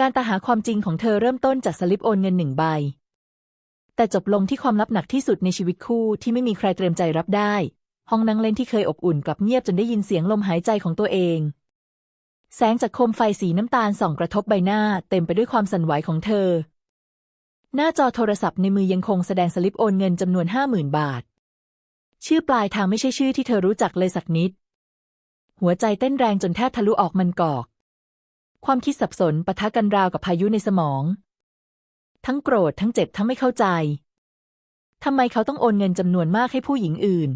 การตาหาความจริงของเธอเริ่มต้นจากสลิปโอนเงินหนึ่งใบ แต่จบลงที่ความลับหนักที่สุดในชีวิตคู่ที่ไม่มีใครเตรียมใจรับได้ ห้องนั่งเล่นที่เคยอบอุ่นกลับเงียบจนได้ยินเสียงลมหายใจของตัวเอง แสงจากโคมไฟสีน้ำตาลส่องกระทบใบหน้าเต็มไปด้วยความสั่นไหวของเธอ หน้าจอโทรศัพท์ในมือยังคงแสดงสลิปโอนเงินจำนวนห้าหมื่นบาท ชื่อปลายทางไม่ใช่ชื่อที่เธอรู้จักเลยสักนิด หัวใจเต้นแรงจนแทบทะลุออกมันกอก ความคิดสับสนปะทะกันราวกับพายุในสมอง ทั้งโกรธทั้งเจ็บทั้งไม่เข้าใจทำไมเขาต้องโอนเงินจำนวนมากให้ผู้หญิงอื่น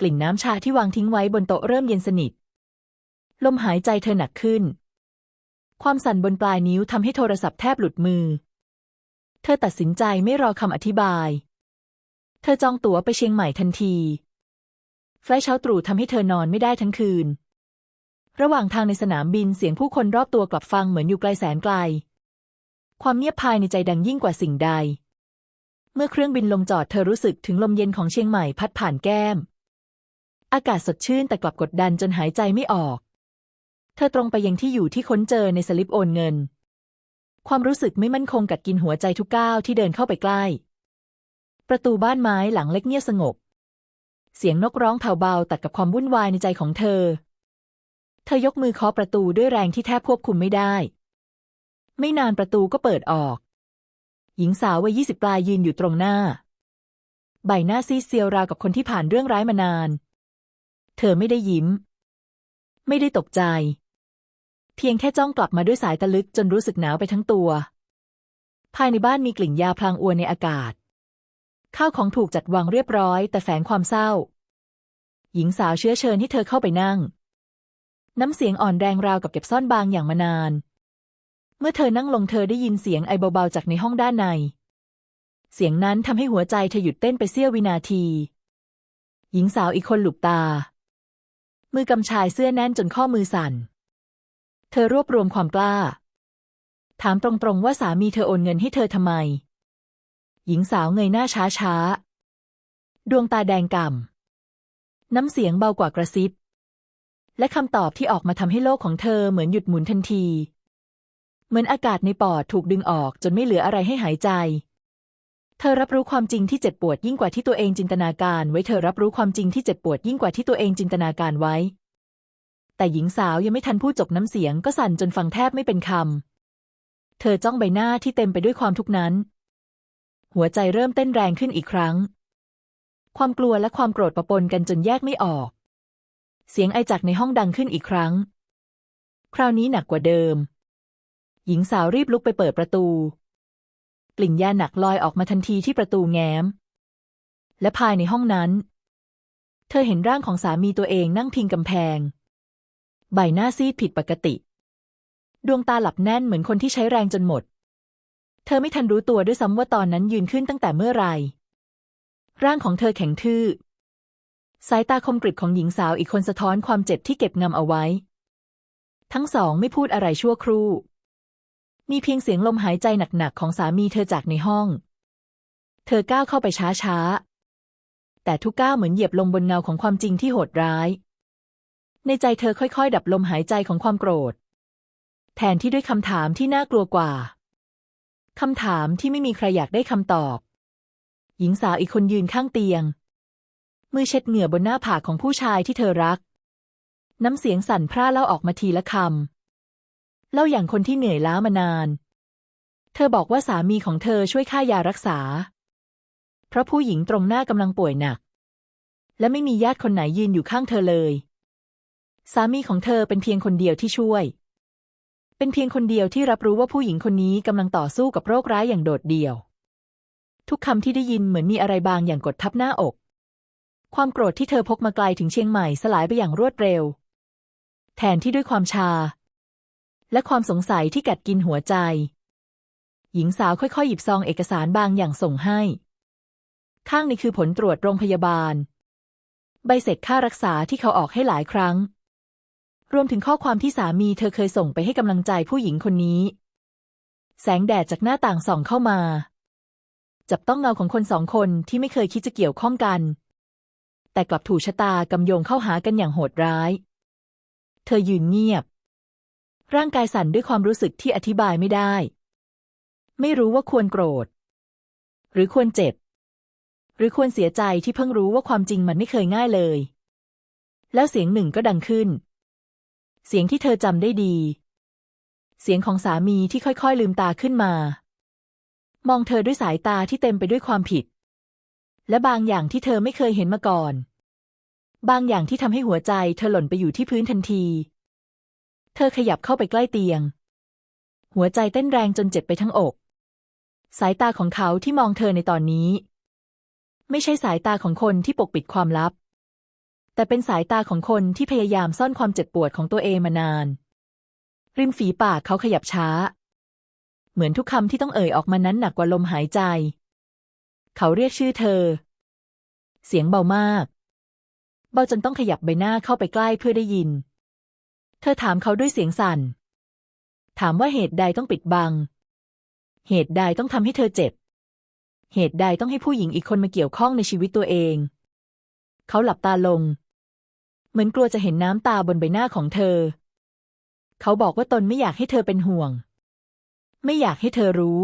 กลิ่นน้ำชาที่วางทิ้งไว้บนโต๊ะเริ่มเย็นสนิท ลมหายใจเธอหนักขึ้น ความสั่นบนปลายนิ้วทำให้โทรศัพท์แทบหลุดมือ เธอตัดสินใจไม่รอคำอธิบาย เธอจองตั๋วไปเชียงใหม่ทันที ไฟล์เช้าตรู่ทำให้เธอนอนไม่ได้ทั้งคืน ระหว่างทางในสนามบินเสียงผู้คนรอบตัวกลับฟังเหมือนอยู่ไกลแสนไกล ความเงียบภายในใจดังยิ่งกว่าสิ่งใด เมื่อเครื่องบินลงจอดเธอรู้สึกถึงลมเย็นของเชียงใหม่พัดผ่านแก้ม อากาศสดชื่นแต่กลับกดดันจนหายใจไม่ออก เธอตรงไปยังที่อยู่ที่ค้นเจอในสลิปโอนเงิน ความรู้สึกไม่มั่นคงกัดกินหัวใจทุกก้าวที่เดินเข้าไปใกล้ ประตูบ้านไม้หลังเล็กเงียบสงบ เสียงนกร้องแผ่วเบาตัดกับความวุ่นวายในใจของเธอ เธอยกมือเคาะประตูด้วยแรงที่แทบควบคุมไม่ได้ ไม่นานประตูก็เปิดออก หญิงสาววัยยี่สิบปลายยืนอยู่ตรงหน้า ใบหน้าซีเซียวราวกับคนที่ผ่านเรื่องร้ายมานาน เธอไม่ได้ยิ้ม ไม่ได้ตกใจ เพียงแค่จ้องกลับมาด้วยสายตะลึกจนรู้สึกหนาวไปทั้งตัว ภายในบ้านมีกลิ่นยาพลางอวนในอากาศ ข้าวของถูกจัดวางเรียบร้อย แต่แฝงความเศร้า หญิงสาวเชื้อเชิญให้เธอเข้าไปนั่ง น้ำเสียงอ่อนแรงราวกับเก็บซ่อนบางอย่างมานาน เมื่อเธอนั่งลงเธอได้ยินเสียงไอเบาๆจากในห้องด้านใน เสียงนั้นทำให้หัวใจเธอหยุดเต้นไปเสี้ยววินาที หญิงสาวอีกคนหลุบตา มือกำชายเสื้อแน่นจนข้อมือสั่น เธอรวบรวมความกล้า ถามตรงๆว่าสามีเธอโอนเงินให้เธอทำไม หญิงสาวเงยหน้าช้าๆ ดวงตาแดงก่ำน้ำเสียงเบากว่ากระซิบ และคำตอบที่ออกมาทำให้โลกของเธอเหมือนหยุดหมุนทันที เหมือนอากาศในปอดถูกดึงออกจนไม่เหลืออะไรให้หายใจ เธอรับรู้ความจริงที่เจ็บปวดยิ่งกว่าที่ตัวเองจินตนาการไว้เธอรับรู้ความจริงที่เจ็บปวดยิ่งกว่าที่ตัวเองจินตนาการไว้ แต่หญิงสาวยังไม่ทันพูดจบน้ำเสียงก็สั่นจนฟังแทบไม่เป็นคำเธอจ้องใบหน้าที่เต็มไปด้วยความทุกข์นั้น หัวใจเริ่มเต้นแรงขึ้นอีกครั้ง ความกลัวและความโกรธปะปนกันจนแยกไม่ออก เสียงไอจากในห้องดังขึ้นอีกครั้ง คราวนี้หนักกว่าเดิม หญิงสาวรีบลุกไปเปิดประตู กลิ่นยาหนักลอยออกมาทันทีที่ประตูแง้ม และภายในห้องนั้น เธอเห็นร่างของสามีตัวเองนั่งพิงกำแพง ใบหน้าซีดผิดปกติ ดวงตาหลับแน่นเหมือนคนที่ใช้แรงจนหมด เธอไม่ทันรู้ตัวด้วยซ้ำว่าตอนนั้นยืนขึ้นตั้งแต่เมื่อไหร่ร่างของเธอแข็งทื่อ สายตาคมกริบของหญิงสาวอีกคนสะท้อนความเจ็บที่เก็บงำเอาไว้ ทั้งสองไม่พูดอะไรชั่วครู่ มีเพียงเสียงลมหายใจหนักๆของสามีเธอจากในห้อง เธอก้าวเข้าไปช้าๆ แต่ทุกก้าวเหมือนเหยียบลงบนเงาของความจริงที่โหดร้าย ในใจเธอค่อยๆ ดับลมหายใจของความโกรธ แทนที่ด้วยคำถามที่น่ากลัวกว่าคำถามที่ไม่มีใครอยากได้คำตอบ หญิงสาวอีกคนยืนข้างเตียง มือเช็ดเหงื่อบนหน้าผากของผู้ชายที่เธอรัก น้ำเสียงสั่นพร่าเล่าออกมาทีละคำ เล่าอย่างคนที่เหนื่อยล้ามานาน เธอบอกว่าสามีของเธอช่วยค่ายารักษา เพราะผู้หญิงตรงหน้ากำลังป่วยหนัก และไม่มีญาติคนไหนยืนอยู่ข้างเธอเลย สามีของเธอเป็นเพียงคนเดียวที่ช่วย เป็นเพียงคนเดียวที่รับรู้ว่าผู้หญิงคนนี้กำลังต่อสู้กับโรคร้ายอย่างโดดเดี่ยว ทุกคำที่ได้ยินเหมือนมีอะไรบางอย่างกดทับหน้าอก ความโกรธที่เธอพกมาไกลถึงเชียงใหม่สลายไปอย่างรวดเร็ว แทนที่ด้วยความชา และความสงสัยที่กัดกินหัวใจ หญิงสาวค่อยๆ หยิบซองเอกสารบางอย่างส่งให้ ข้างในคือผลตรวจโรงพยาบาล ใบเสร็จค่ารักษาที่เขาออกให้หลายครั้ง รวมถึงข้อความที่สามีเธอเคยส่งไปให้กำลังใจผู้หญิงคนนี้ แสงแดดจากหน้าต่างส่องเข้ามา จับต้องเงาของคนสองคนที่ไม่เคยคิดจะเกี่ยวข้องกัน แต่กลับถูกชะตากำโยงเข้าหากันอย่างโหดร้าย เธอยืนเงียบ ร่างกายสั่นด้วยความรู้สึกที่อธิบายไม่ได้ ไม่รู้ว่าควรโกรธ หรือควรเจ็บ หรือควรเสียใจที่เพิ่งรู้ว่าความจริงมันไม่เคยง่ายเลย แล้วเสียงหนึ่งก็ดังขึ้น เสียงที่เธอจำได้ดี เสียงของสามีที่ค่อยๆลืมตาขึ้นมา มองเธอด้วยสายตาที่เต็มไปด้วยความผิด และบางอย่างที่เธอไม่เคยเห็นมาก่อน บางอย่างที่ทำให้หัวใจเธอหล่นไปอยู่ที่พื้นทันที เธอขยับเข้าไปใกล้เตียง หัวใจเต้นแรงจนเจ็บไปทั้งอก สายตาของเขาที่มองเธอในตอนนี้ ไม่ใช่สายตาของคนที่ปกปิดความลับ แต่เป็นสายตาของคนที่พยายามซ่อนความเจ็บปวดของตัวเองมานาน ริมฝีปากเขาขยับช้า เหมือนทุกคำที่ต้องเอ่ยออกมานั้นหนักกว่าลมหายใจ เขาเรียกชื่อเธอ เสียงเบามาก เบาจนต้องขยับใบหน้าเข้าไปใกล้เพื่อได้ยิน เธอถามเขาด้วยเสียงสั่น ถามว่าเหตุใดต้องปิดบัง เหตุใดต้องทำให้เธอเจ็บ เหตุใดต้องให้ผู้หญิงอีกคนมาเกี่ยวข้องในชีวิตตัวเอง เขาหลับตาลง เหมือนกลัวจะเห็นน้ำตาบนใบหน้าของเธอ เขาบอกว่าตนไม่อยากให้เธอเป็นห่วง ไม่อยากให้เธอรู้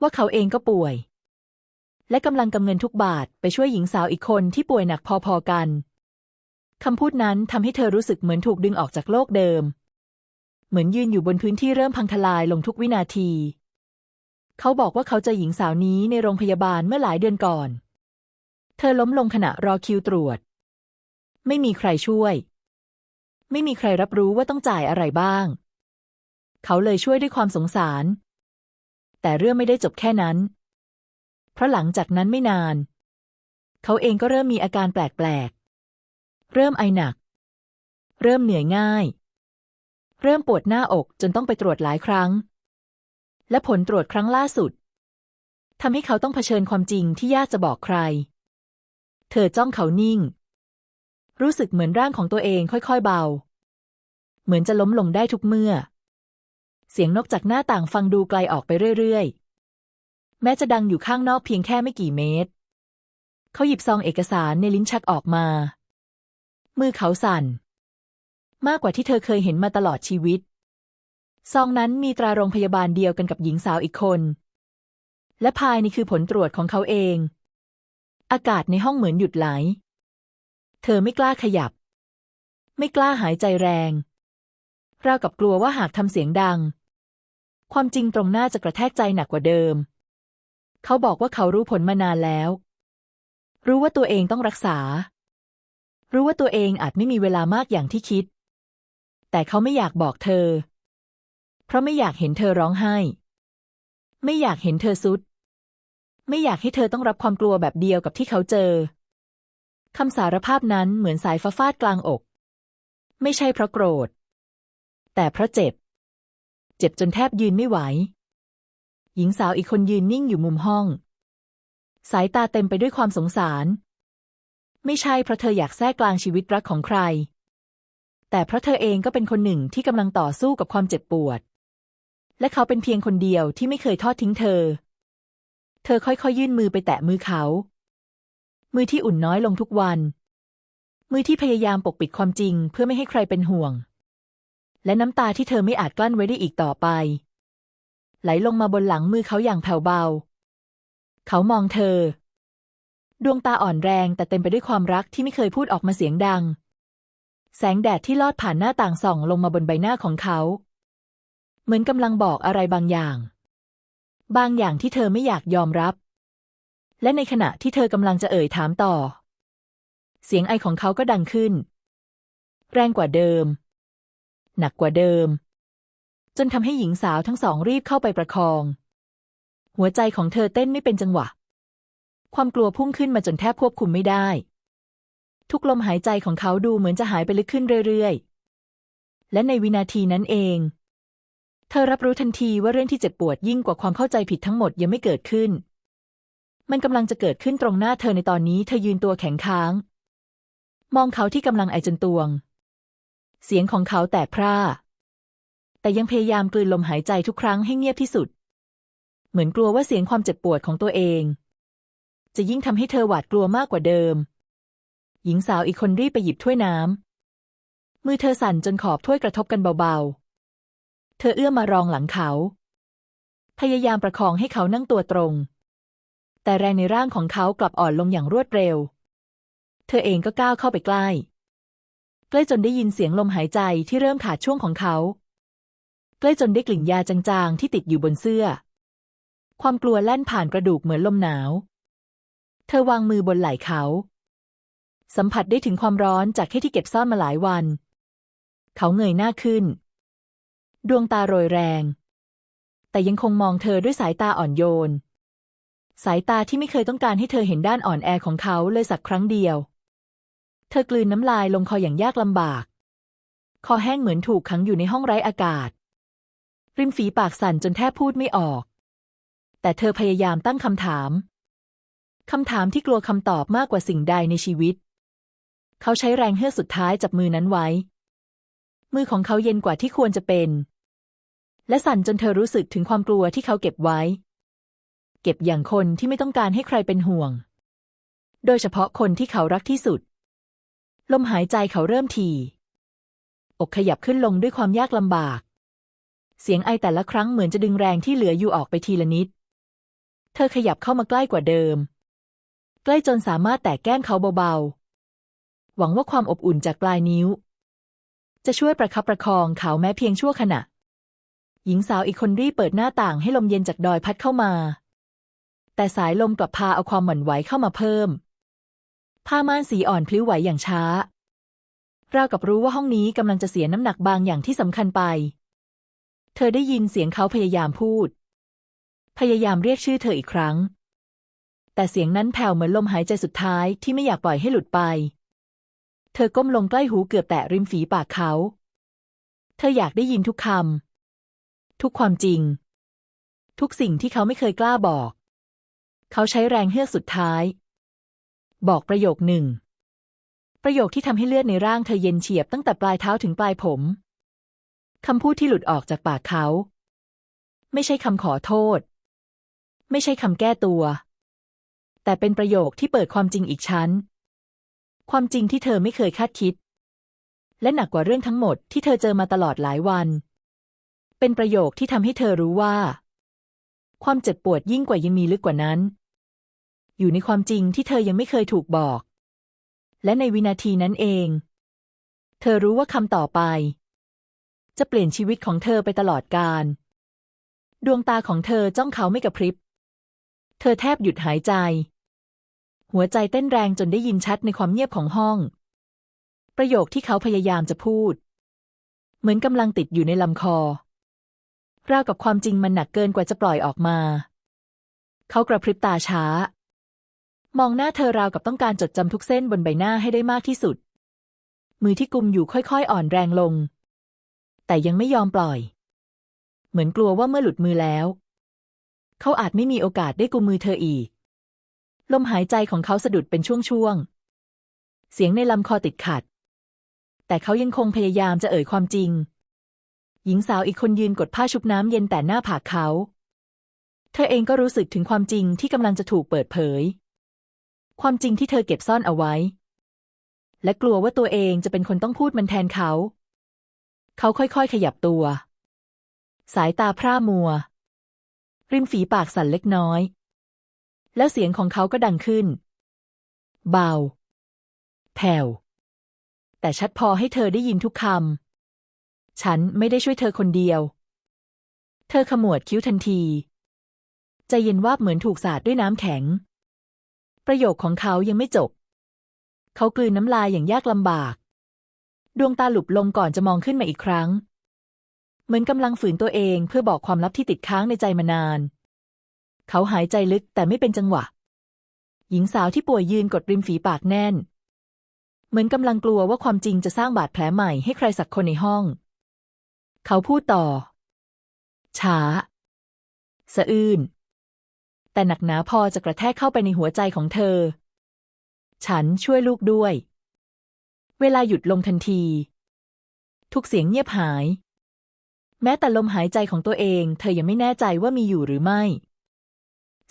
ว่าเขาเองก็ป่วย และกำลังกำเงินทุกบาทไปช่วยหญิงสาวอีกคนที่ป่วยหนักพอๆกันคำพูดนั้นทำให้เธอรู้สึกเหมือนถูกดึงออกจากโลกเดิม เหมือนยืนอยู่บนพื้นที่เริ่มพังทลายลงทุกวินาที เขาบอกว่าเขาเจอหญิงสาวนี้ในโรงพยาบาลเมื่อหลายเดือนก่อน เธอล้มลงขณะรอคิวตรวจ ไม่มีใครช่วย ไม่มีใครรับรู้ว่าต้องจ่ายอะไรบ้าง เขาเลยช่วยด้วยความสงสาร แต่เรื่องไม่ได้จบแค่นั้น เพราะหลังจากนั้นไม่นาน เขาเองก็เริ่มมีอาการแปลกๆ เริ่มไอหนัก เริ่มเหนื่อยง่าย เริ่มปวดหน้าอกจนต้องไปตรวจหลายครั้ง และผลตรวจครั้งล่าสุดทำให้เขาต้องเผชิญความจริงที่ยากจะบอกใคร เธอจ้องเขานิ่ง รู้สึกเหมือนร่างของตัวเองค่อยๆเบา เหมือนจะล้มลงได้ทุกเมื่อ เสียงนกจากหน้าต่างฟังดูไกลออกไปเรื่อยๆ แม้จะดังอยู่ข้างนอกเพียงแค่ไม่กี่เมตร เขาหยิบซองเอกสารในลิ้นชักออกมา มือเขาสั่น มากกว่าที่เธอเคยเห็นมาตลอดชีวิต ซองนั้นมีตราโรงพยาบาลเดียวกันกับหญิงสาวอีกคน และภายในคือผลตรวจของเขาเอง อากาศในห้องเหมือนหยุดไหล เธอไม่กล้าขยับ ไม่กล้าหายใจแรงราวกับกลัวว่าหากทำเสียงดัง ความจริงตรงหน้าจะกระแทกใจหนักกว่าเดิม เขาบอกว่าเขารู้ผลมานานแล้ว รู้ว่าตัวเองต้องรักษา รู้ว่าตัวเองอาจไม่มีเวลามากอย่างที่คิด แต่เขาไม่อยากบอกเธอ เพราะไม่อยากเห็นเธอร้องไห้ ไม่อยากเห็นเธอสุด ไม่อยากให้เธอต้องรับความกลัวแบบเดียวกับที่เขาเจอคำสารภาพนั้นเหมือนสายฟ้าฟาดกลางอก ไม่ใช่เพราะโกรธ แต่เพราะเจ็บ เจ็บจนแทบยืนไม่ไหว หญิงสาวอีกคนยืนนิ่งอยู่มุมห้อง สายตาเต็มไปด้วยความสงสาร ไม่ใช่เพราะเธออยากแทรกกลางชีวิตรักของใคร แต่เพราะเธอเองก็เป็นคนหนึ่งที่กำลังต่อสู้กับความเจ็บปวด และเขาเป็นเพียงคนเดียวที่ไม่เคยทอดทิ้งเธอ เธอค่อยๆยื่นมือไปแตะมือเขา มือที่อุ่นน้อยลงทุกวัน มือที่พยายามปกปิดความจริงเพื่อไม่ให้ใครเป็นห่วงและน้ำตาที่เธอไม่อาจกลั้นไว้ได้อีกต่อไป ไหลลงมาบนหลังมือเขาอย่างแผ่วเบา เขามองเธอ ดวงตาอ่อนแรงแต่เต็มไปด้วยความรักที่ไม่เคยพูดออกมาเสียงดัง แสงแดดที่ลอดผ่านหน้าต่างส่องลงมาบนใบหน้าของเขา เหมือนกำลังบอกอะไรบางอย่าง บางอย่างที่เธอไม่อยากยอมรับ และในขณะที่เธอกำลังจะเอ่ยถามต่อ เสียงไอของเขาก็ดังขึ้น แรงกว่าเดิม หนักกว่าเดิม จนทำให้หญิงสาวทั้งสองรีบเข้าไปประคอง หัวใจของเธอเต้นไม่เป็นจังหวะ ความกลัวพุ่งขึ้นมาจนแทบควบคุมไม่ได้ ทุกลมหายใจของเขาดูเหมือนจะหายไปลึกขึ้นเรื่อยๆ และในวินาทีนั้นเอง เธอรับรู้ทันทีว่าเรื่องที่เจ็บปวดยิ่งกว่าความเข้าใจผิดทั้งหมดยังไม่เกิดขึ้น มันกำลังจะเกิดขึ้นตรงหน้าเธอในตอนนี้เธอยืนตัวแข็งค้าง มองเขาที่กำลังไอจนตวง เสียงของเขาแตกพร่า แต่ยังพยายามกลืนลมหายใจทุกครั้งให้เงียบที่สุด เหมือนกลัวว่าเสียงความเจ็บปวดของตัวเอง จะยิ่งทำให้เธอหวาดกลัวมากกว่าเดิม หญิงสาวอีกคนรีบไปหยิบถ้วยน้ำมือเธอสั่นจนขอบถ้วยกระทบกันเบาเธอเอื้อมมารองหลังเขา พยายามประคองให้เขานั่งตัวตรง แต่แรงในร่างของเขากลับอ่อนลงอย่างรวดเร็ว เธอเองก็ก้าวเข้าไปใกล้ ใกล้จนได้ยินเสียงลมหายใจที่เริ่มขาดช่วงของเขา ล้จนได้กลิ่นยาจางๆ ที่ติดอยู่บนเสื้อ ความกลัวแล่นผ่านกระดูกเหมือนลมหนาว เธอวางมือบนไหล่เขา สัมผัสได้ถึงความร้อนจากแค่ที่เก็บซ่อนมาหลายวัน เขาเงยหน้าขึ้น ดวงตาโรยแรง แต่ยังคงมองเธอด้วยสายตาอ่อนโยน สายตาที่ไม่เคยต้องการให้เธอเห็นด้านอ่อนแอของเขาเลยสักครั้งเดียว เธอกลืนน้ำลายลงคออย่างยากลำบาก คอแห้งเหมือนถูกขังอยู่ในห้องไร้อากาศ ริมฝีปากสั่นจนแทบพูดไม่ออก แต่เธอพยายามตั้งคำถาม คำถามที่กลัวคำตอบมากกว่าสิ่งใดในชีวิต เขาใช้แรงเฮือกสุดท้ายจับมือนั้นไว้ มือของเขาเย็นกว่าที่ควรจะเป็น และสั่นจนเธอรู้สึกถึงความกลัวที่เขาเก็บไว้ เก็บอย่างคนที่ไม่ต้องการให้ใครเป็นห่วง โดยเฉพาะคนที่เขารักที่สุด ลมหายใจเขาเริ่มถี่อกขยับขึ้นลงด้วยความยากลำบาก เสียงไอแต่ละครั้งเหมือนจะดึงแรงที่เหลืออยู่ออกไปทีละนิด เธอขยับเข้ามาใกล้กว่าเดิม ใกล้จนสามารถแตะแก้มเขาเบาๆ หวังว่าความอบอุ่นจากปลายนิ้ว จะช่วยประคับประคองเขาแม้เพียงชั่วขณะ หญิงสาวอีกคนรีบเปิดหน้าต่างให้ลมเย็นจากดอยพัดเข้ามา แต่สายลมกลับพาเอาความหวั่นไหวเข้ามาเพิ่ม ผ้าม่านสีอ่อนพลิ้วไหวอย่างช้าราวกับรู้ว่าห้องนี้กำลังจะเสียน้ำหนักบางอย่างที่สำคัญไป เธอได้ยินเสียงเขาพยายามพูด พยายามเรียกชื่อเธออีกครั้ง แต่เสียงนั้นแผ่วเหมือนลมหายใจสุดท้ายที่ไม่อยากปล่อยให้หลุดไป เธอก้มลงใกล้หูเกือบแตะริมฝีปากเขา เธออยากได้ยินทุกคำทุกความจริง ทุกสิ่งที่เขาไม่เคยกล้าบอก เขาใช้แรงเฮือกสุดท้าย บอกประโยคหนึ่งประโยคที่ทำให้เลือดในร่างเธอเย็นเฉียบตั้งแต่ปลายเท้าถึงปลายผม คำพูดที่หลุดออกจากปากเขา ไม่ใช่คำขอโทษ ไม่ใช่คำแก้ตัว แต่เป็นประโยคที่เปิดความจริงอีกชั้น ความจริงที่เธอไม่เคยคาดคิด และหนักกว่าเรื่องทั้งหมดที่เธอเจอมาตลอดหลายวัน เป็นประโยคที่ทำให้เธอรู้ว่า ความเจ็บปวดยิ่งกว่ายังมีลึกกว่านั้น อยู่ในความจริงที่เธอยังไม่เคยถูกบอก และในวินาทีนั้นเอง เธอรู้ว่าคำต่อไป จะเปลี่ยนชีวิตของเธอไปตลอดกาลดวงตาของเธอจ้องเขาไม่กระพริบ เธอแทบหยุดหายใจ หัวใจเต้นแรงจนได้ยินชัดในความเงียบของห้อง ประโยคที่เขาพยายามจะพูด เหมือนกำลังติดอยู่ในลำคอ ราวกับความจริงมันหนักเกินกว่าจะปล่อยออกมา เขากระพริบตาช้า มองหน้าเธอราวกับต้องการจดจำทุกเส้นบนใบหน้าให้ได้มากที่สุด มือที่กุมอยู่ค่อยๆ อ่อนแรงลง แต่ยังไม่ยอมปล่อย เหมือนกลัวว่าเมื่อหลุดมือแล้ว เขาอาจไม่มีโอกาสได้กุมมือเธออีก ลมหายใจของเขาสะดุดเป็นช่วงๆ เสียงในลำคอติดขัด แต่เขายังคงพยายามจะเอ่ยความจริง หญิงสาวอีกคนยืนกดผ้าชุบน้ำเย็นแต่หน้าผากเขา เธอเองก็รู้สึกถึงความจริงที่กำลังจะถูกเปิดเผย ความจริงที่เธอเก็บซ่อนเอาไว้และกลัวว่าตัวเองจะเป็นคนต้องพูดมันแทนเขา เขาค่อยๆ ขยับตัว สายตาพร่ามัว ริมฝีปากสั่นเล็กน้อย แล้วเสียงของเขาก็ดังขึ้น เบา แผ่ว แต่ชัดพอให้เธอได้ยินทุกคำ ฉันไม่ได้ช่วยเธอคนเดียว เธอขมวดคิ้วทันที ใจเย็นวาบเหมือนถูกสาดด้วยน้ำแข็ง ประโยคของเขายังไม่จบ เขากลืนน้ำลายอย่างยากลำบาก ดวงตาหลุบลงก่อนจะมองขึ้นมาอีกครั้ง เหมือนกำลังฝืนตัวเองเพื่อบอกความลับที่ติดค้างในใจมานาน เขาหายใจลึกแต่ไม่เป็นจังหวะ หญิงสาวที่ป่วยยืนกดริมฝีปากแน่น เหมือนกำลังกลัวว่าความจริงจะสร้างบาดแผลใหม่ให้ใครสักคนในห้อง เขาพูดต่อ ช้า สะอื้น แต่หนักหนาพอจะกระแทกเข้าไปในหัวใจของเธอ ฉันช่วยลูกด้วย เวลาหยุดลงทันที ทุกเสียงเงียบหาย แม้แต่ลมหายใจของตัวเอง เธอยังไม่แน่ใจว่ามีอยู่หรือไม่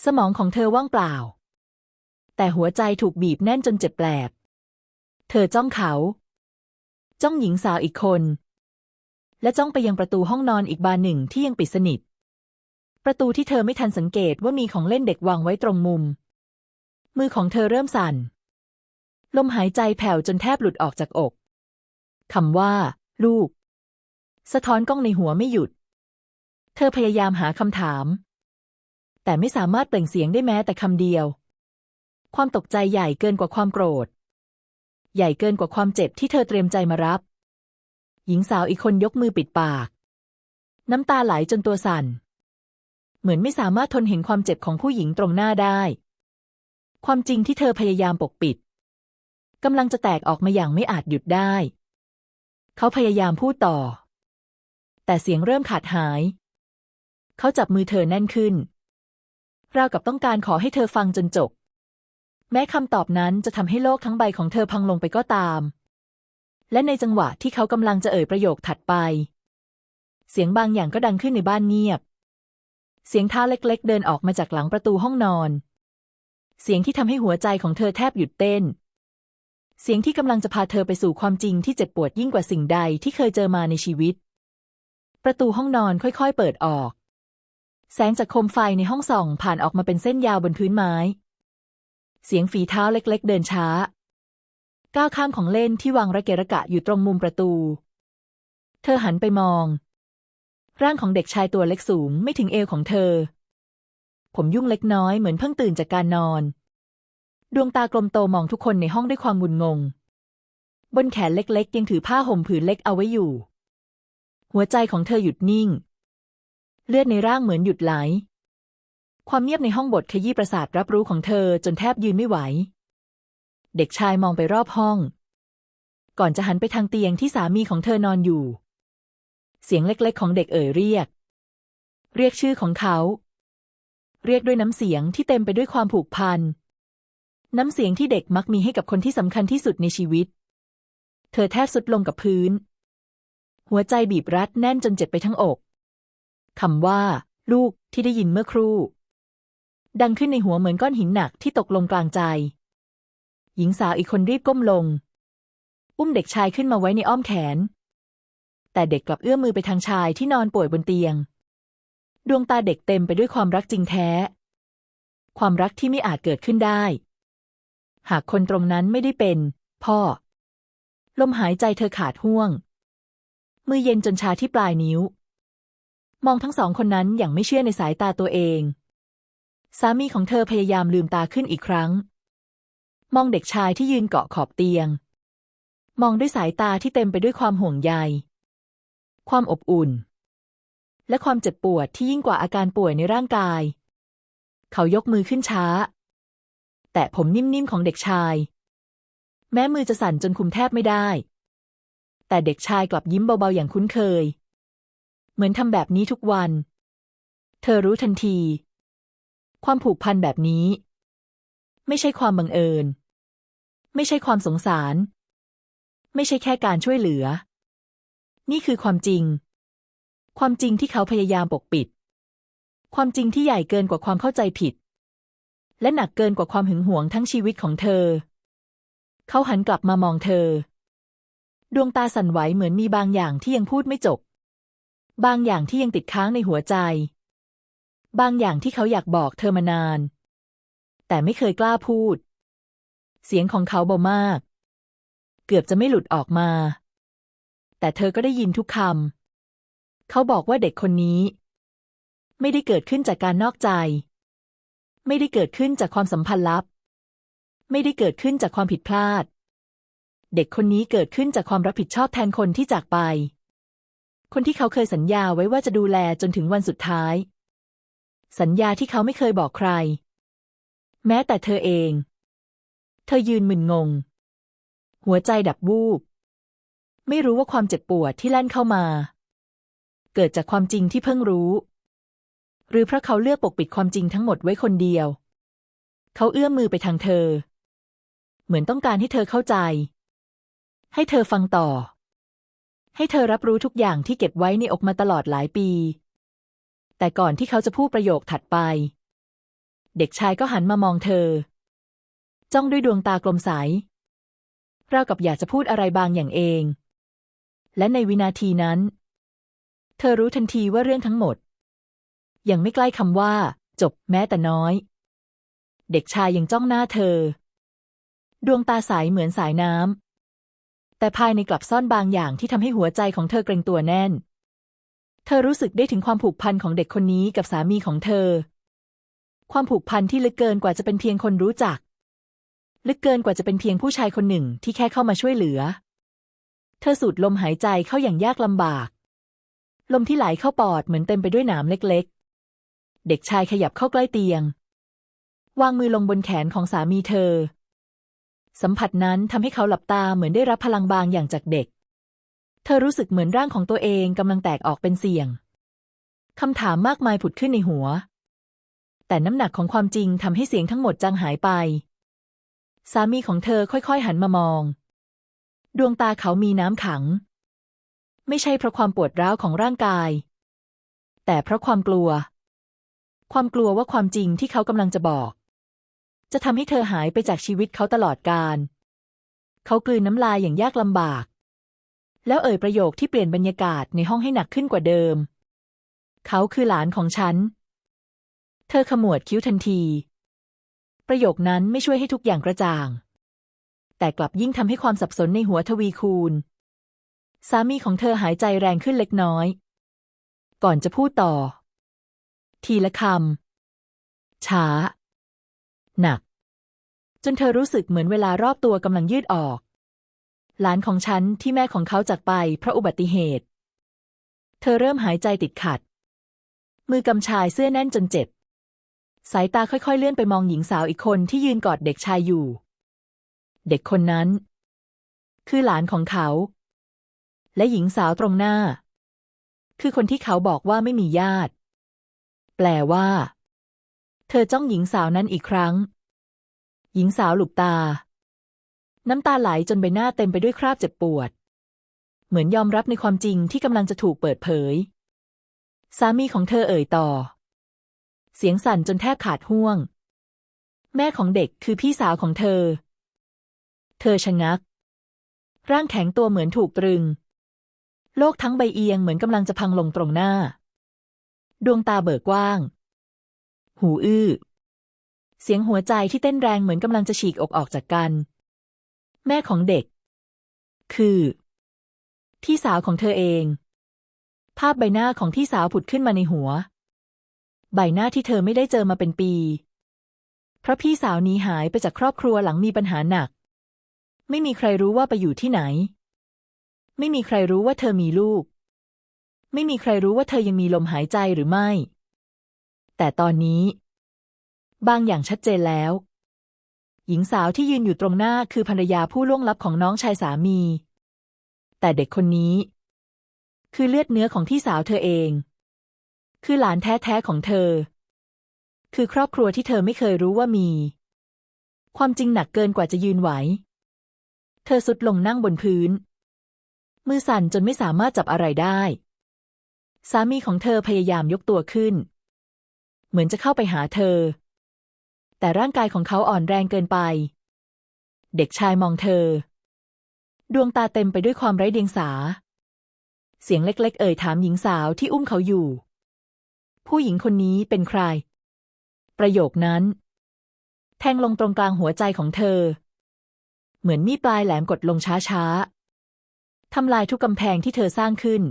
สมองของเธอว่างเปล่า แต่หัวใจถูกบีบแน่นจนเจ็บแปลบเธอจ้องเขา จ้องหญิงสาวอีกคน และจ้องไปยังประตูห้องนอนอีกบานหนึ่งที่ยังปิดสนิท ประตูที่เธอไม่ทันสังเกตว่ามีของเล่นเด็กวางไว้ตรงมุม มือของเธอเริ่มสั่น ลมหายใจแผ่วจนแทบหลุดออกจากอกคำว่า ลูก สะท้อนกล้องในหัวไม่หยุด เธอพยายามหาคำถาม แต่ไม่สามารถเปล่งเสียงได้แม้แต่คำเดียว ความตกใจใหญ่เกินกว่าความโกรธ ใหญ่เกินกว่าความเจ็บที่เธอเตรียมใจมารับ หญิงสาวอีกคนยกมือปิดปาก น้ำตาไหลจนตัวสั่น เหมือนไม่สามารถทนเห็นความเจ็บของผู้หญิงตรงหน้าได้ ความจริงที่เธอพยายามปกปิด กำลังจะแตกออกมาอย่างไม่อาจหยุดได้ เขาพยายามพูดต่อ แต่เสียงเริ่มขาดหาย เขาจับมือเธอแน่นขึ้น ราวกับต้องการขอให้เธอฟังจนจบ แม้คำตอบนั้นจะทำให้โลกทั้งใบของเธอพังลงไปก็ตาม และในจังหวะที่เขากำลังจะเอ่ยประโยคถัดไป เสียงบางอย่างก็ดังขึ้นในบ้านเงียบ เสียงเท้าเล็ก ๆ เดินออกมาจากหลังประตูห้องนอน เสียงที่ทำให้หัวใจของเธอแทบหยุดเต้น เสียงที่กำลังจะพาเธอไปสู่ความจริงที่เจ็บปวดยิ่งกว่าสิ่งใดที่เคยเจอมาในชีวิต ประตูห้องนอนค่อยๆ เปิดออก แสงจากโคมไฟในห้องส่องผ่านออกมาเป็นเส้นยาวบนพื้นไม้ เสียงฝีเท้าเล็กๆ เดินช้า ก้าวข้ามของเล่นที่วางระเกะระกะอยู่ตรงมุมประตู เธอหันไปมอง ร่างของเด็กชายตัวเล็กสูงไม่ถึงเอวของเธอ ผมยุ่งเล็กน้อยเหมือนเพิ่งตื่นจากการนอน ดวงตากลมโตมองทุกคนในห้องด้วยความงุนงง บนแขนเล็กๆ ยังถือผ้าห่มผืนเล็กเอาไว้อยู่ หัวใจของเธอหยุดนิ่ง เลือดในร่างเหมือนหยุดไหล ความเงียบในห้องบทขยี้ประสาทรับรู้ของเธอจนแทบยืนไม่ไหว เด็กชายมองไปรอบห้อง ก่อนจะหันไปทางเตียงที่สามีของเธอนอนอยู่ เสียงเล็กๆ ของเด็กเอ่ยเรียก เรียกชื่อของเขา เรียกด้วยน้ำเสียงที่เต็มไปด้วยความผูกพัน น้ำเสียงที่เด็กมักมีให้กับคนที่สำคัญที่สุดในชีวิต เธอแทบสุดลงกับพื้น หัวใจบีบรัดแน่นจนเจ็บไปทั้งอกคำว่า ลูกที่ได้ยินเมื่อครู่ ดังขึ้นในหัวเหมือนก้อนหินหนักที่ตกลงกลางใจ หญิงสาวอีกคนรีบก้มลง อุ้มเด็กชายขึ้นมาไว้ในอ้อมแขน แต่เด็กกลับเอื้อมมือไปทางชายที่นอนป่วยบนเตียง ดวงตาเด็กเต็มไปด้วยความรักจริงแท้ ความรักที่ไม่อาจเกิดขึ้นได้ หากคนตรงนั้นไม่ได้เป็น พ่อ ลมหายใจเธอขาดห่วง มือเย็นจนชาที่ปลายนิ้ว มองทั้งสองคนนั้นอย่างไม่เชื่อในสายตาตัวเอง สามีของเธอพยายามลืมตาขึ้นอีกครั้ง มองเด็กชายที่ยืนเกาะขอบเตียง มองด้วยสายตาที่เต็มไปด้วยความห่วงใย ความอบอุ่น และความเจ็บปวดที่ยิ่งกว่าอาการป่วยในร่างกาย เขายกมือขึ้นช้า แต่ผมนิ่มๆของเด็กชาย แม้มือจะสั่นจนคุมแทบไม่ได้ แต่เด็กชายกลับยิ้มเบาๆอย่างคุ้นเคย เหมือนทำแบบนี้ทุกวัน เธอรู้ทันที ความผูกพันแบบนี้ ไม่ใช่ความบังเอิญ ไม่ใช่ความสงสาร ไม่ใช่แค่การช่วยเหลือ นี่คือความจริง ความจริงที่เขาพยายามปกปิด ความจริงที่ใหญ่เกินกว่าความเข้าใจผิด และหนักเกินกว่าความหึงหวงทั้งชีวิตของเธอ เขาหันกลับมามองเธอ ดวงตาสั่นไหวเหมือนมีบางอย่างที่ยังพูดไม่จบ บางอย่างที่ยังติดค้างในหัวใจ บางอย่างที่เขาอยากบอกเธอมานาน แต่ไม่เคยกล้าพูด เสียงของเขาเบามาก เกือบจะไม่หลุดออกมา แต่เธอก็ได้ยินทุกคำเขาบอกว่าเด็กคนนี้ ไม่ได้เกิดขึ้นจากการนอกใจ ไม่ได้เกิดขึ้นจากความสัมพันธ์ลับ ไม่ได้เกิดขึ้นจากความผิดพลาด เด็กคนนี้เกิดขึ้นจากความรับผิดชอบแทนคนที่จากไป คนที่เขาเคยสัญญาไว้ว่าจะดูแลจนถึงวันสุดท้าย สัญญาที่เขาไม่เคยบอกใคร แม้แต่เธอเอง เธอยืนมึนงง หัวใจดับวูบ ไม่รู้ว่าความเจ็บปวดที่แล่นเข้ามา เกิดจากความจริงที่เพิ่งรู้ หรือเพราะเขาเลือกปกปิดความจริงทั้งหมดไว้คนเดียว เขาเอื้อมมือไปทางเธอ เหมือนต้องการให้เธอเข้าใจ ให้เธอฟังต่อ ให้เธอรับรู้ทุกอย่างที่เก็บไว้ในอกมาตลอดหลายปี แต่ก่อนที่เขาจะพูดประโยคถัดไป เด็กชายก็หันมามองเธอ จ้องด้วยดวงตากลมใสราวกับอยากจะพูดอะไรบางอย่างเอง และในวินาทีนั้น เธอรู้ทันทีว่าเรื่องทั้งหมด ยังไม่ใกล้คำว่า จบแม้แต่น้อย เด็กชายยังจ้องหน้าเธอ ดวงตาใสเหมือนสายน้ำแต่ภายในกลับซ่อนบางอย่างที่ทำให้หัวใจของเธอเกรงตัวแน่น เธอรู้สึกได้ถึงความผูกพันของเด็กคนนี้กับสามีของเธอ ความผูกพันที่ลึกเกินกว่าจะเป็นเพียงคนรู้จัก ลึกเกินกว่าจะเป็นเพียงผู้ชายคนหนึ่งที่แค่เข้ามาช่วยเหลือ เธอสูดลมหายใจเข้าอย่างยากลำบากลมที่ไหลเข้าปอดเหมือนเต็มไปด้วยหนามเล็ก เด็กชายขยับเข้าใกล้เตียง วางมือลงบนแขนของสามีเธอ สัมผัสนั้นทำให้เขาหลับตาเหมือนได้รับพลังบางอย่างจากเด็ก เธอรู้สึกเหมือนร่างของตัวเองกำลังแตกออกเป็นเสี่ยงคำถามมากมายผุดขึ้นในหัว แต่น้ำหนักของความจริงทำให้เสียงทั้งหมดจางหายไป สามีของเธอค่อยๆหันมามอง ดวงตาเขามีน้ำขัง ไม่ใช่เพราะความปวดร้าวของร่างกาย แต่เพราะความกลัว ความกลัวว่าความจริงที่เขากำลังจะบอก จะทำให้เธอหายไปจากชีวิตเขาตลอดกาลเขากลืนน้ำลายอย่างยากลำบาก แล้วเอ่ยประโยคที่เปลี่ยนบรรยากาศในห้องให้หนักขึ้นกว่าเดิม เขาคือหลานของฉัน เธอขมวดคิ้วทันที ประโยคนั้นไม่ช่วยให้ทุกอย่างกระจ่าง แต่กลับยิ่งทำให้ความสับสนในหัวทวีคูณ สามีของเธอหายใจแรงขึ้นเล็กน้อย ก่อนจะพูดต่อ ทีละคำ ช้า หนัก จนเธอรู้สึกเหมือนเวลารอบตัวกำลังยืดออก หลานของฉันที่แม่ของเขาจากไปเพราะอุบัติเหตุ เธอเริ่มหายใจติดขัด มือกำชายเสื้อแน่นจนเจ็บ สายตาค่อยๆเลื่อนไปมองหญิงสาวอีกคนที่ยืนกอดเด็กชายอยู่ เด็กคนนั้น คือหลานของเขา และหญิงสาวตรงหน้า คือคนที่เขาบอกว่าไม่มีญาติ ลว่า เธอจ้องหญิงสาวนั้นอีกครั้ง หญิงสาวหลุบตา น้ำตาไหลจนใบหน้าเต็มไปด้วยคราบเจ็บปวด เหมือนยอมรับในความจริงที่กำลังจะถูกเปิดเผย สามีของเธอเอ่ยต่อ เสียงสั่นจนแทบขาดห่วง แม่ของเด็กคือพี่สาวของเธอ เธอชะงัก ร่างแข็งตัวเหมือนถูกตรึงโลกทั้งใบเอียงเหมือนกำลังจะพังลงตรงหน้า ดวงตาเบิกกว้าง หูอื้อ เสียงหัวใจที่เต้นแรงเหมือนกำลังจะฉีกอกออกจากกัน แม่ของเด็ก คือ พี่สาวของเธอเอง ภาพใบหน้าของพี่สาวผุดขึ้นมาในหัว ใบหน้าที่เธอไม่ได้เจอมาเป็นปี เพราะพี่สาวนี้หายไปจากครอบครัวหลังมีปัญหาหนัก ไม่มีใครรู้ว่าไปอยู่ที่ไหน ไม่มีใครรู้ว่าเธอมีลูก ไม่มีใครรู้ว่าเธอยังมีลมหายใจหรือไม่ แต่ตอนนี้ บางอย่างชัดเจนแล้ว หญิงสาวที่ยืนอยู่ตรงหน้าคือภรรยาผู้ล่วงลับของน้องชายสามี แต่เด็กคนนี้ คือเลือดเนื้อของพี่สาวเธอเอง คือหลานแท้ๆของเธอ คือครอบครัวที่เธอไม่เคยรู้ว่ามี ความจริงหนักเกินกว่าจะยืนไหว เธอสุดลงนั่งบนพื้น มือสั่นจนไม่สามารถจับอะไรได้ สามีของเธอพยายามยกตัวขึ้น เหมือนจะเข้าไปหาเธอ แต่ร่างกายของเขาอ่อนแรงเกินไป เด็กชายมองเธอ ดวงตาเต็มไปด้วยความไร้เดียงสา เสียงเล็ก ๆ เอ่ยถามหญิงสาวที่อุ้มเขาอยู่ ผู้หญิงคนนี้เป็นใคร ประโยคนั้น แทงลงตรงกลางหัวใจของเธอ เหมือนมีดปลายแหลมกดลงช้าๆทำลายทุกกำแพงที่เธอสร้างขึ้น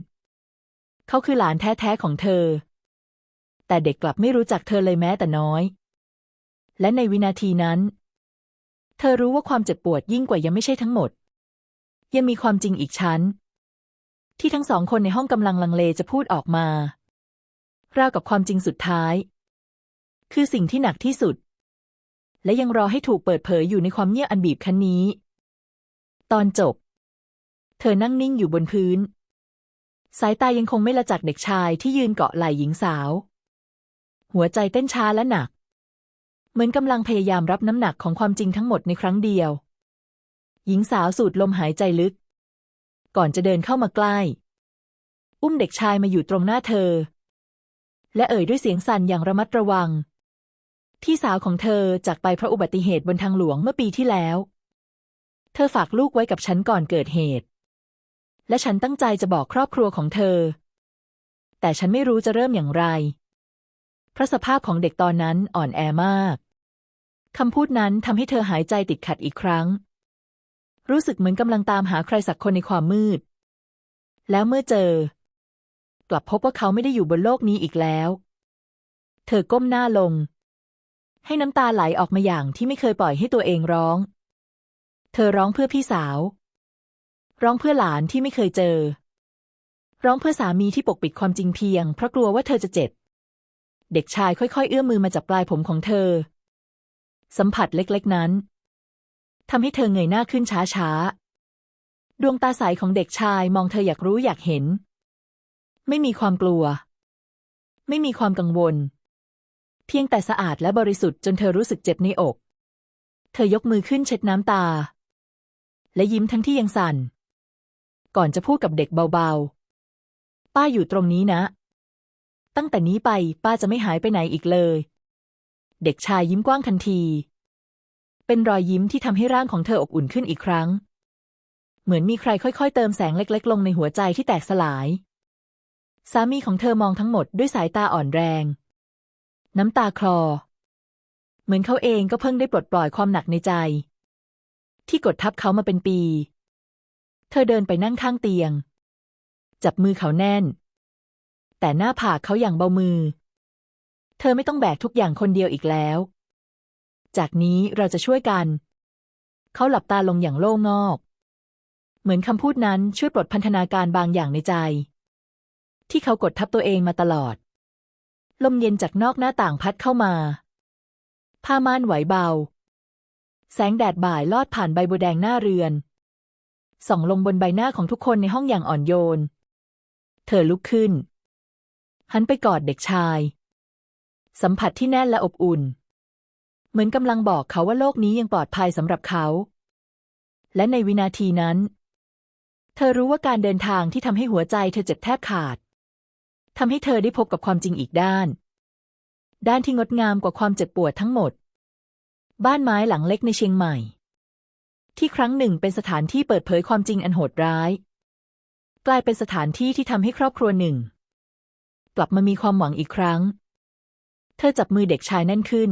เขาคือหลานแท้ๆของเธอ แต่เด็กกลับไม่รู้จักเธอเลยแม้แต่น้อย และในวินาทีนั้น เธอรู้ว่าความเจ็บปวดยิ่งกว่ายังไม่ใช่ทั้งหมด ยังมีความจริงอีกชั้น ที่ทั้งสองคนในห้องกำลังลังเลจะพูดออกมาราวกับความจริงสุดท้าย คือสิ่งที่หนักที่สุด และยังรอให้ถูกเปิดเผยอยู่ในความเงียบอันบีบคั้นนี้ ตอนจบ เธอนั่งนิ่งอยู่บนพื้น สายตายังคงไม่ละจากเด็กชายที่ยืนเกาะไหล่หญิงสาว หัวใจเต้นช้าและหนัก เหมือนกำลังพยายามรับน้ำหนักของความจริงทั้งหมดในครั้งเดียว หญิงสาวสูดลมหายใจลึก ก่อนจะเดินเข้ามาใกล้ อุ้มเด็กชายมาอยู่ตรงหน้าเธอ และเอ่ยด้วยเสียงสั่นอย่างระมัดระวัง พี่สาวของเธอจากไปเพราะอุบัติเหตุบนทางหลวงเมื่อปีที่แล้ว เธอฝากลูกไว้กับฉันก่อนเกิดเหตุ และฉันตั้งใจจะบอกครอบครัวของเธอ แต่ฉันไม่รู้จะเริ่มอย่างไร เพราะสภาพของเด็กตอนนั้นอ่อนแอมากคำพูดนั้นทำให้เธอหายใจติดขัดอีกครั้ง รู้สึกเหมือนกำลังตามหาใครสักคนในความมืด แล้วเมื่อเจอ กลับพบว่าเขาไม่ได้อยู่บนโลกนี้อีกแล้ว เธอก้มหน้าลง ให้น้ำตาไหลออกมาอย่างที่ไม่เคยปล่อยให้ตัวเองร้อง เธอร้องเพื่อพี่สาว ร้องเพื่อหลานที่ไม่เคยเจอ ร้องเพื่อสามีที่ปกปิดความจริงเพียง เพราะกลัวว่าเธอจะเจ็บ เด็กชายค่อยๆ เอื้อมมือมาจับปลายผมของเธอ สัมผัสเล็กๆนั้นทำให้เธอเงยหน้าขึ้นช้าๆ ดวงตาใสของเด็กชายมองเธออยากรู้อยากเห็น ไม่มีความกลัว ไม่มีความกังวล เพียงแต่สะอาดและบริสุทธิ์จนเธอรู้สึกเจ็บในอก เธอยกมือขึ้นเช็ดน้ำตา และยิ้มทั้งที่ยังสั่น ก่อนจะพูดกับเด็กเบาๆ ป้าอยู่ตรงนี้นะ ตั้งแต่นี้ไปป้าจะไม่หายไปไหนอีกเลย เด็กชายยิ้มกว้างทันที เป็นรอยยิ้มที่ทำให้ร่างของเธออบอุ่นขึ้นอีกครั้ง เหมือนมีใครค่อยๆ เติมแสงเล็ก ๆ ลงในหัวใจที่แตกสลาย สามีของเธอมองทั้งหมดด้วยสายตาอ่อนแรง น้ำตาคลอ เหมือนเขาเองก็เพิ่งได้ปลดปล่อยความหนักในใจที่กดทับเขามาเป็นปี เธอเดินไปนั่งข้างเตียง จับมือเขาแน่น แต่หน้าผากเขาอย่างเบามือ เธอไม่ต้องแบกทุกอย่างคนเดียวอีกแล้ว จากนี้เราจะช่วยกัน เขาหลับตาลงอย่างโล่งอก เหมือนคำพูดนั้นช่วยปลดพันธนาการบางอย่างในใจ ที่เขากดทับตัวเองมาตลอด ลมเย็นจากนอกหน้าต่างพัดเข้ามาผ้าม่านไหวเบา แสงแดดบ่ายลอดผ่านใบบัวแดงหน้าเรือน ส่องลงบนใบหน้าของทุกคนในห้องอย่างอ่อนโยน เธอลุกขึ้น หันไปกอดเด็กชาย สัมผัสที่แน่นและอบอุ่น เหมือนกำลังบอกเขาว่าโลกนี้ยังปลอดภัยสำหรับเขา และในวินาทีนั้น เธอรู้ว่าการเดินทางที่ทำให้หัวใจเธอเจ็บแทบขาดทำให้เธอได้พบกับความจริงอีกด้าน ด้านที่งดงามกว่าความเจ็บปวดทั้งหมด บ้านไม้หลังเล็กในเชียงใหม่ ที่ครั้งหนึ่งเป็นสถานที่เปิดเผยความจริงอันโหดร้าย กลายเป็นสถานที่ที่ทำให้ครอบครัวหนึ่ง กลับมามีความหวังอีกครั้ง เธอจับมือเด็กชายแน่นขึ้น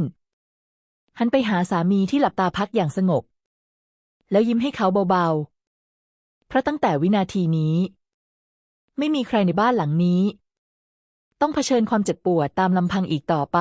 หันไปหาสามีที่หลับตาพักอย่างสงบ แล้วยิ้มให้เขาเบาๆ เพราะตั้งแต่วินาทีนี้ ไม่มีใครในบ้านหลังนี้ ต้องเผชิญความเจ็บปวดตามลำพังอีกต่อไป